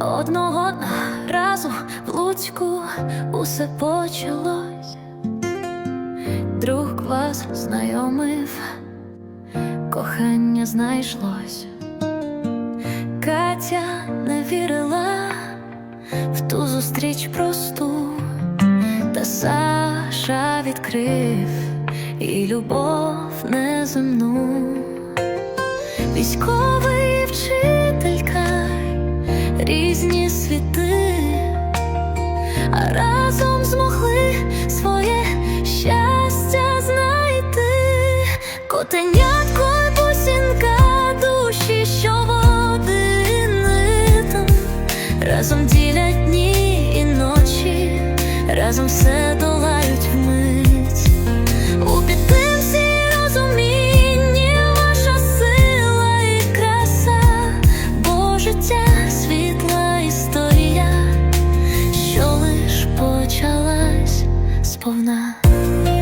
Одного разу в Луцьку усе почалось. Друг вас знайомив, кохання знайшлось. Катя не вірила в ту зустріч просту, та Саша відкрив і любов неземну. Військовий вчителька, різні світи, а разом змогли своє щастя знайти. Котенятко й бусінка, душі, що води там, разом ділять дні і ночі, разом все 아!